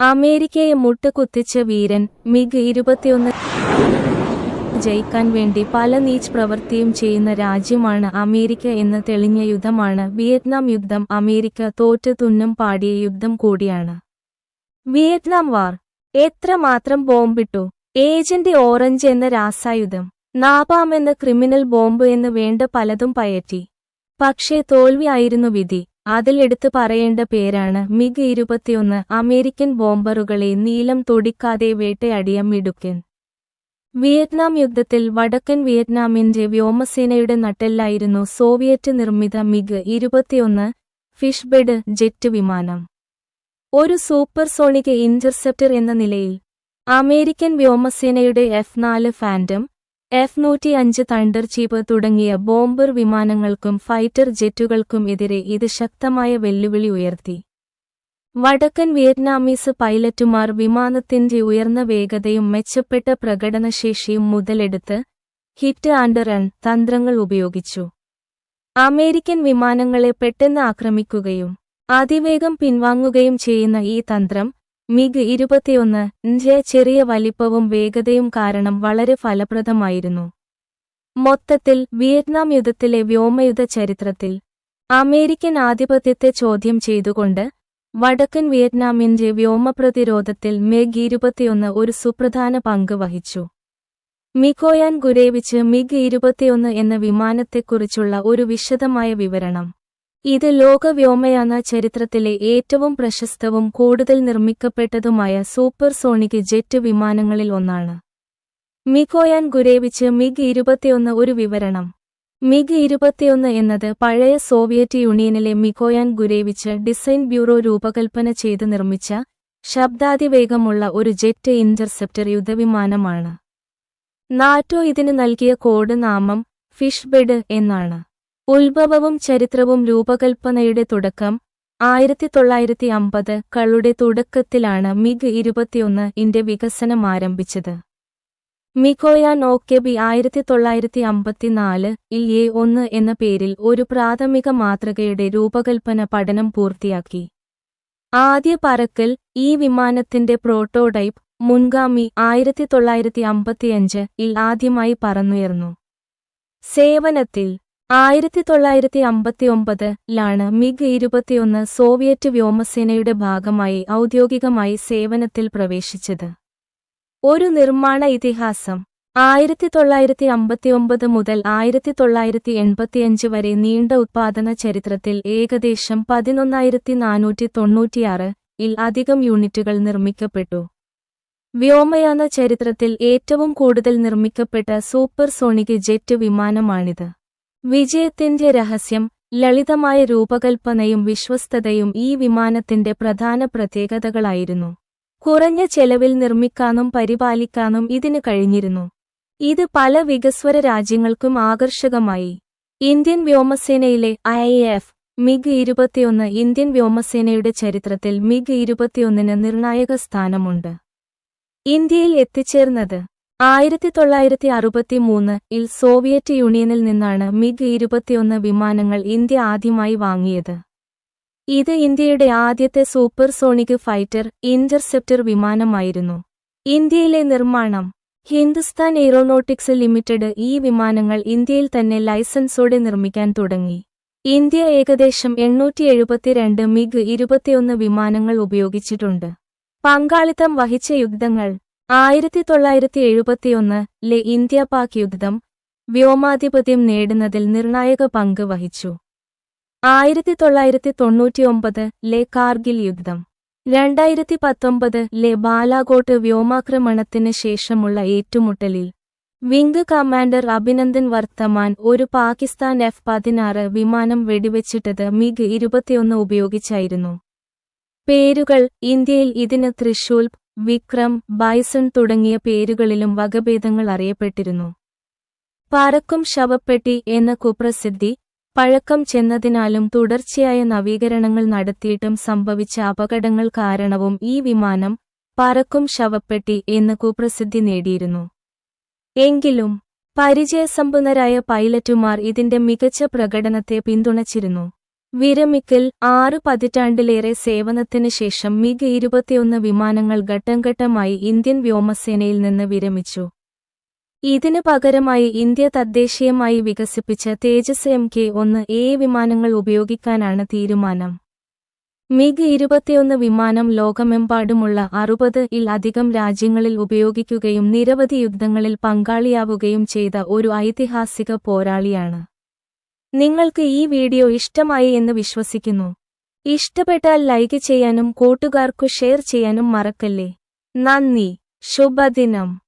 അമേരിക്കയെ മുട്ടുകുത്തിച്ച വീരൻ മിഗ് ഇരുപത്തിയൊന്ന് ജയിക്കാൻ വേണ്ടി പല നീച്ച് പ്രവൃത്തിയും ചെയ്യുന്ന രാജ്യമാണ് അമേരിക്ക എന്ന് തെളിഞ്ഞ യുദ്ധമാണ് വിയറ്റ്നാം യുദ്ധം. അമേരിക്ക തോറ്റു തുന്നം പാടിയ യുദ്ധം കൂടിയാണ്. Vietnam war. എത്ര മാത്രം ബോംബിട്ടു. ഏജന്റ് ഓറഞ്ച് എന്ന രാസായുധം. നാപാം എന്ന ക്രിമിനൽ ബോംബ് എന്ന് വേണ്ട പലതും പയറ്റി. പക്ഷേ തോൽവിയായിരുന്നു വിധി. അതിൽ എടുത്തു പറയേണ്ട പേരാണ് മിഗ് ഇരുപത്തിയൊന്ന്. അമേരിക്കൻ ബോംബറുകളെ നീലം തൊടിക്കാതെ വേട്ടയാടിയ മിടുക്കൻ. വിയറ്റ്നാം യുദ്ധത്തിൽ വടക്കൻ വിയറ്റ്നാമിന്റെ വ്യോമസേനയുടെ നട്ടെല്ലായിരുന്നു സോവിയറ്റ് നിർമ്മിത മിഗ് ഇരുപത്തിയൊന്ന് ഫിഷ്ബെഡ് ജെറ്റ് വിമാനം. ഒരു സൂപ്പർസോണിക് ഇന്റർസെപ്റ്റർ എന്ന നിലയിൽ അമേരിക്കൻ വ്യോമസേനയുടെ എഫ് നാല് ഫാൻഡം എഫ് നൂറ്റി അഞ്ച് തണ്ടർ ചീപ്പ് തുടങ്ങിയ ബോംബർ വിമാനങ്ങൾക്കും ഫൈറ്റർ ജെറ്റുകൾക്കും എതിരെ ഇത് ശക്തമായ വെല്ലുവിളി ഉയർത്തി. വടക്കൻ വിയറ്റ്നാമീസ് പൈലറ്റുമാർ വിമാനത്തിന്റെ ഉയർന്ന വേഗതയും മെച്ചപ്പെട്ട പ്രകടനശേഷിയും മുതലെടുത്ത് ഹിറ്റ് ആൻഡ് റൺ തന്ത്രങ്ങൾ ഉപയോഗിച്ചു. അമേരിക്കൻ വിമാനങ്ങളെ പെട്ടെന്ന് ആക്രമിക്കുകയും അതിവേഗം പിൻവാങ്ങുകയും ചെയ്യുന്ന ഈ തന്ത്രം മിഗ് ഇരുപത്തിയൊന്ന് ന്റെ ചെറിയ വലിപ്പവും വേഗതയും കാരണം വളരെ ഫലപ്രദമായിരുന്നു. മൊത്തത്തിൽ വിയറ്റ്നാം യുദ്ധത്തിലെ വ്യോമയുദ്ധ ചരിത്രത്തിൽ അമേരിക്കൻ ആധിപത്യത്തെ ചോദ്യം ചെയ്തുകൊണ്ട് വടക്കൻ വിയറ്റ്നാമിന്റെ വ്യോമപ്രതിരോധത്തിൽ മിഗ് ഇരുപത്തിയൊന്ന് ഒരു സുപ്രധാന പങ്ക് വഹിച്ചു. മിക്കോയാൻ ഗുരേവിച്ച് മിഗ് ഇരുപത്തിയൊന്ന് എന്ന വിമാനത്തെക്കുറിച്ചുള്ള ഒരു വിശദമായ വിവരണം. ഇത് ലോക വ്യോമയാന ചരിത്രത്തിലെ ഏറ്റവും പ്രശസ്തവും കൂടുതൽ നിർമ്മിക്കപ്പെട്ടതുമായ സൂപ്പർസോണിക് ജെറ്റ് വിമാനങ്ങളിൽ ഒന്നാണ്. മികോയാൻ ഗുരേവിച്ച് മിഗ് ഇരുപത്തിയൊന്ന് ഒരു വിവരണം. മിഗ് ഇരുപത്തിയൊന്ന് എന്നത് പഴയ സോവിയറ്റ് യൂണിയനിലെ മികോയാൻ ഗുരേവിച്ച് ഡിസൈൻ ബ്യൂറോ രൂപകൽപ്പന ചെയ്ത് നിർമ്മിച്ച ശബ്ദാതിവേഗമുള്ള ഒരു ജെറ്റ് ഇന്റർസെപ്റ്റർ യുദ്ധവിമാനമാണ്. നാറ്റോ ഇതിന് നൽകിയ കോഡ് നാമം ഫിഷ്ബെഡ് എന്നാണ്. ഉത്ഭവവും ചരിത്രവും രൂപകൽപ്പനയുടെ തുടക്കം ആയിരത്തി തൊള്ളായിരത്തി അമ്പത് കളുടെ തുടക്കത്തിലാണ് മിഗ് ഇരുപത്തിയൊന്ന് ഇന്റെ വികസനം ആരംഭിച്ചത്. മിക്കോയാൻ ഓക്കെബി ആയിരത്തി തൊള്ളായിരത്തി അമ്പത്തിനാല് ഇൽ എ ഒന്ന് എന്ന പേരിൽ ഒരു പ്രാഥമിക മാതൃകയുടെ രൂപകൽപ്പന പഠനം പൂർത്തിയാക്കി. ആദ്യ പറക്കൽ ഈ വിമാനത്തിന്റെ പ്രോട്ടോടൈപ്പ് മുൻഗാമി ആയിരത്തി തൊള്ളായിരത്തി അമ്പത്തിയഞ്ച് ഇൽ ആദ്യമായി പറന്നുയർന്നു. സേവനത്തിൽ ആയിരത്തി തൊള്ളായിരത്തി അമ്പത്തിയൊമ്പത് ലാണ് മിഗ് ഇരുപത്തിയൊന്ന് സോവിയറ്റ് വ്യോമസേനയുടെ ഭാഗമായി ഔദ്യോഗികമായി സേവനത്തിൽ പ്രവേശിച്ചത്. ഒരു നിർമ്മാണ ഇതിഹാസം. ആയിരത്തി തൊള്ളായിരത്തി അമ്പത്തിയൊമ്പത് മുതൽ ആയിരത്തി തൊള്ളായിരത്തി എൺപത്തിയഞ്ച് വരെ നീണ്ട ഉത്പാദന ചരിത്രത്തിൽ ഏകദേശം പതിനൊന്നായിരത്തി നാനൂറ്റി തൊണ്ണൂറ്റിയാറ് ഇൽ അധികം യൂണിറ്റുകൾ നിർമ്മിക്കപ്പെട്ടു. വ്യോമയാന ചരിത്രത്തിൽ ഏറ്റവും കൂടുതൽ നിർമ്മിക്കപ്പെട്ട സൂപ്പർസോണിക് ജെറ്റ് വിമാനമാണിത്. വിജയത്തിന്റെ രഹസ്യം ലളിതമായ രൂപകൽപ്പനയും വിശ്വസ്തതയും ഈ വിമാനത്തിന്റെ പ്രധാന പ്രത്യേകതകളായിരുന്നു. കുറഞ്ഞ ചെലവിൽ നിർമ്മിക്കാനും പരിപാലിക്കാനും ഇതിന് കഴിഞ്ഞിരുന്നു. ഇത് പല വികസ്വര രാജ്യങ്ങൾക്കും ആകർഷകമായി. ഇന്ത്യൻ വ്യോമസേനയിലെ ഐ എഫ് മിഗ് ഇരുപത്തിയൊന്ന് ഇന്ത്യൻ വ്യോമസേനയുടെ ചരിത്രത്തിൽ മിഗ് ഇരുപത്തിയൊന്നിന് നിർണായക സ്ഥാനമുണ്ട്. ഇന്ത്യയിൽ എത്തിച്ചേർന്നത് ആയിരത്തി തൊള്ളായിരത്തി അറുപത്തിമൂന്ന് ഇൽ സോവിയറ്റ് യൂണിയനിൽ നിന്നാണ് മിഗ് ഇരുപത്തിയൊന്ന് വിമാനങ്ങൾ ഇന്ത്യ ആദ്യമായി വാങ്ങിയത്. ഇത് ഇന്ത്യയുടെ ആദ്യത്തെ സൂപ്പർസോണിക് ഫൈറ്റർ ഇന്റർസെപ്റ്റർ വിമാനമായിരുന്നു. ഇന്ത്യയിലെ നിർമ്മാണം ഹിന്ദുസ്ഥാൻ എയ്റോനോട്ടിക്സ് ലിമിറ്റഡ് ഈ വിമാനങ്ങൾ ഇന്ത്യയിൽ തന്നെ ലൈസൻസോടെ നിർമ്മിക്കാൻ തുടങ്ങി. ഇന്ത്യ ഏകദേശം എണ്ണൂറ്റി എഴുപത്തിരണ്ട് മിഗ് ഇരുപത്തിയൊന്ന് വിമാനങ്ങൾ ഉപയോഗിച്ചിട്ടുണ്ട്. പങ്കാളിത്തം വഹിച്ച യുദ്ധങ്ങൾ ആയിരത്തി തൊള്ളായിരത്തി എഴുപത്തിയൊന്ന് ലെ ഇന്ത്യ പാക് യുദ്ധം വ്യോമാധിപത്യം നേടുന്നതിൽ നിർണായക പങ്ക് വഹിച്ചു. ആയിരത്തി തൊള്ളായിരത്തി തൊണ്ണൂറ്റിയൊമ്പത് ലെ കാർഗിൽ യുദ്ധം. രണ്ടായിരത്തി പത്തൊമ്പത് ലെ ബാലാകോട്ട് വ്യോമാക്രമണത്തിന് ശേഷമുള്ള ഏറ്റുമുട്ടലിൽ വിംഗ് കമാൻഡർ അഭിനന്ദൻ വർത്തമാൻ ഒരു പാകിസ്ഥാൻ എഫ് പതിനാറ് വിമാനം വെടിവെച്ചിട്ടത് മിഗ് ഇരുപത്തിയൊന്ന് ഉപയോഗിച്ചായിരുന്നു. പേരുകൾ ഇന്ത്യയിൽ ഇതിന് തൃശൂൽ വിക്രം ബൈസൺ തുടങ്ങിയ പേരുകളിലും വകഭേദങ്ങൾ അറിയപ്പെട്ടിരുന്നു. പാറക്കും ശവപ്പെട്ടി എന്ന കുപ്രസിദ്ധി പഴക്കം ചെന്നതിനാലും തുടർച്ചയായ നവീകരണങ്ങൾ നടത്തിയിട്ടും സംഭവിച്ച അപകടങ്ങൾ കാരണവും ഈ വിമാനം പറക്കും ശവപ്പെട്ടി എന്ന കുപ്രസിദ്ധി നേടിയിരുന്നു. എങ്കിലും പരിചയസമ്പന്നരായ പൈലറ്റുമാർ ഇതിന്റെ മികച്ച പ്രകടനത്തെ പിന്തുണച്ചിരുന്നു. വിരമിക്കൽ ആറു പതിറ്റാണ്ടിലേറെ സേവനത്തിന് ശേഷം മിഗ് ഇരുപത്തിയൊന്ന് വിമാനങ്ങൾ ഘട്ടംഘട്ടമായി ഇന്ത്യൻ വ്യോമസേനയിൽ നിന്ന് വിരമിച്ചു. ഇതിനു പകരമായി ഇന്ത്യ തദ്ദേശീയമായി വികസിപ്പിച്ച തേജസ് എം കെ ഒന്ന് എ വിമാനങ്ങൾ ഉപയോഗിക്കാനാണ് തീരുമാനം. മിഗ് ഇരുപത്തിയൊന്ന് വിമാനം ലോകമെമ്പാടുമുള്ള അറുപത് ഇൽ അധികം രാജ്യങ്ങളിൽ ഉപയോഗിക്കുകയും നിരവധി യുദ്ധങ്ങളിൽ പങ്കാളിയാവുകയും ചെയ്ത ഒരു ഐതിഹാസിക പോരാളിയാണ്. നിങ്ങൾക്ക് ഈ വീഡിയോ ഇഷ്ടമായി എന്ന് വിശ്വസിക്കുന്നു. ഇഷ്ടപ്പെട്ടാൽ ലൈക്ക് ചെയ്യാനും കൂട്ടുകാർക്കു ഷെയർ ചെയ്യാനും മറക്കല്ലേ. നന്ദി. ശുഭദിനം.